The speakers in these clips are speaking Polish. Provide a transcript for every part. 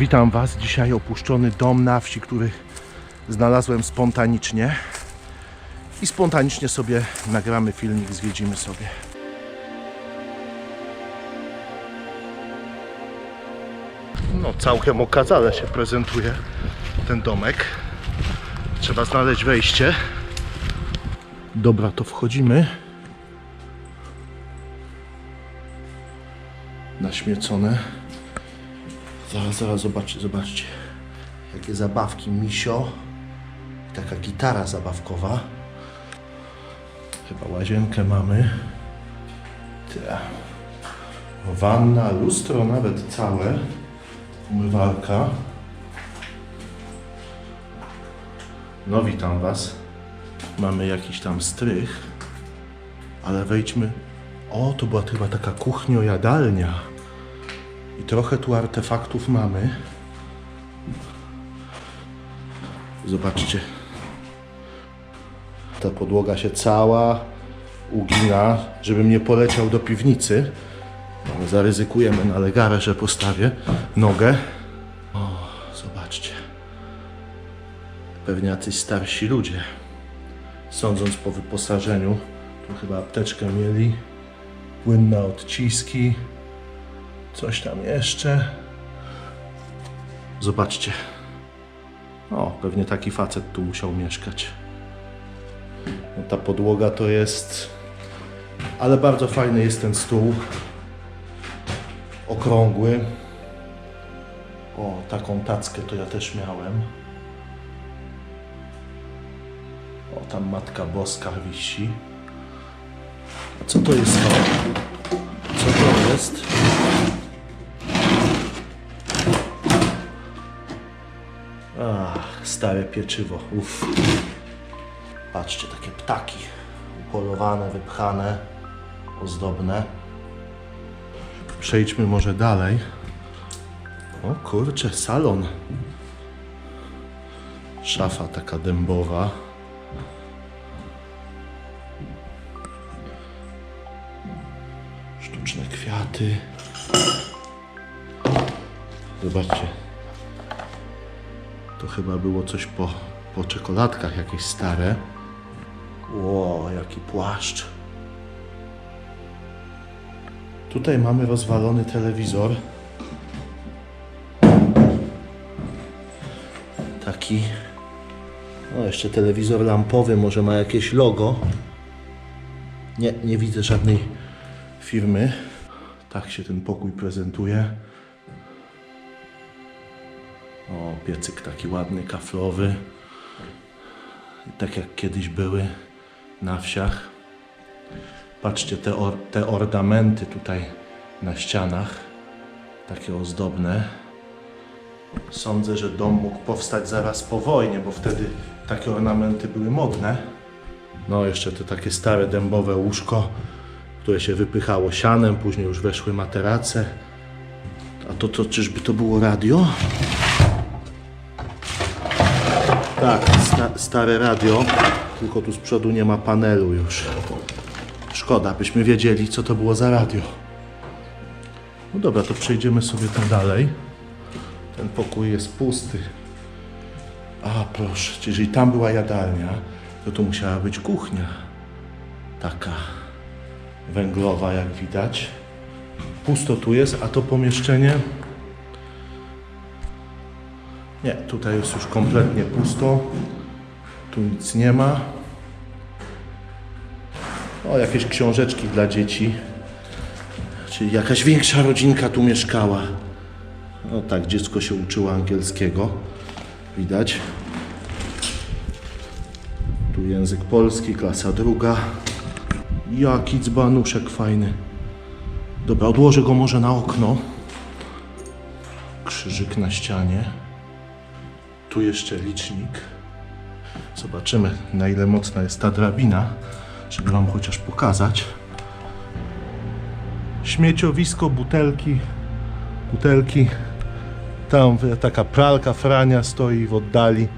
Witam Was. Dzisiaj opuszczony dom na wsi, który znalazłem spontanicznie. I spontanicznie sobie nagramy filmik, zwiedzimy sobie. No, całkiem okazale się prezentuje ten domek. Trzeba znaleźć wejście. Dobra, to wchodzimy. Naśmiecone. Zaraz, zaraz, zobaczcie, zobaczcie. Jakie zabawki, misio. Taka gitara zabawkowa. Chyba łazienkę mamy. Ta. Wanna, lustro nawet całe. Umywalka. No witam Was. Mamy jakiś tam strych. Ale wejdźmy. O, to była chyba taka kuchnio-jadalnia. I trochę tu artefaktów mamy. Zobaczcie. Ta podłoga się cała ugina, żebym nie poleciał do piwnicy. Zaryzykujemy na legarę, że postawię nogę. O, zobaczcie. Pewnie jacyś starsi ludzie. Sądząc po wyposażeniu, tu chyba apteczkę mieli. Płynne odciski. Coś tam jeszcze. Zobaczcie. O, pewnie taki facet tu musiał mieszkać. No, ta podłoga to jest. Ale bardzo fajny jest ten stół. Okrągły. O, taką tackę to ja też miałem. O, tam Matka Boska wisi. A co to jest to? Co to jest? Stare pieczywo. Uff. Patrzcie, takie ptaki. Upolowane, wypchane, ozdobne. Przejdźmy może dalej. O kurczę, salon. Szafa taka dębowa. Sztuczne kwiaty. Zobaczcie. To chyba było coś po, po czekoladkach, jakieś stare. Ło, jaki płaszcz. Tutaj mamy rozwalony telewizor. Taki. O, jeszcze telewizor lampowy, może ma jakieś logo. Nie, nie widzę żadnej firmy. Tak się ten pokój prezentuje. O, piecyk taki ładny, kaflowy. Tak jak kiedyś były na wsiach. Patrzcie, te, or, te ornamenty tutaj na ścianach. Takie ozdobne. Sądzę, że dom mógł powstać zaraz po wojnie, bo wtedy takie ornamenty były modne. No, jeszcze te takie stare dębowe łóżko, które się wypychało sianem, później już weszły materace. A to, to czyżby to było radio? Tak, sta, stare radio, tylko tu z przodu nie ma panelu już. Szkoda, byśmy wiedzieli, co to było za radio. No dobra, to przejdziemy sobie tam dalej. Ten pokój jest pusty. A proszę, jeżeli tam była jadalnia, to tu musiała być kuchnia. Taka węglowa, jak widać. Pusto tu jest, a to pomieszczenie nie, tutaj jest już kompletnie pusto. Tu nic nie ma. O, jakieś książeczki dla dzieci. Czyli jakaś większa rodzinka tu mieszkała. No tak, dziecko się uczyło angielskiego. Widać. Tu język polski, klasa druga. Jaki dzbanuszek fajny. Dobra, odłożę go może na okno. Krzyżyk na ścianie. Tu jeszcze licznik. Zobaczymy, na ile mocna jest ta drabina, żeby Wam chociaż pokazać. Śmieciowisko, butelki, butelki. Tam taka pralka frania stoi w oddali.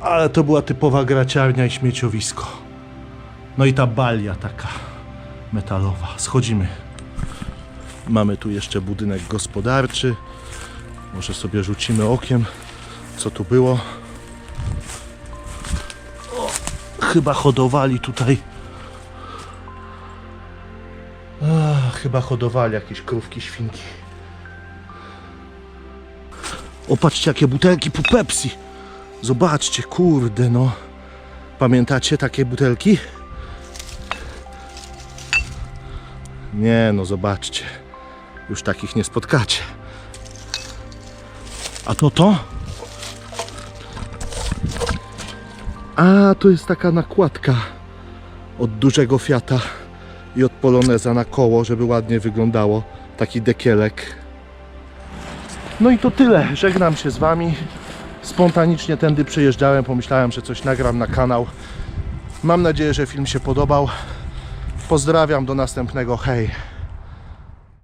Ale to była typowa graciarnia i śmieciowisko. No i ta balia taka metalowa. Schodzimy. Mamy tu jeszcze budynek gospodarczy. Może sobie rzucimy okiem, co tu było. O, chyba hodowali tutaj. A, chyba hodowali jakieś krówki, świnki. Opatrzcie, jakie butelki po Pepsi. Zobaczcie, kurde, no. Pamiętacie takie butelki? Nie, no zobaczcie. Już takich nie spotkacie. A to to? A, to jest taka nakładka od dużego Fiata i od Poloneza na koło, żeby ładnie wyglądało. Taki dekielek. No i to tyle. Żegnam się z Wami. Spontanicznie tędy przyjeżdżałem, pomyślałem, że coś nagram na kanał. Mam nadzieję, że film się podobał. Pozdrawiam, do następnego. Hej!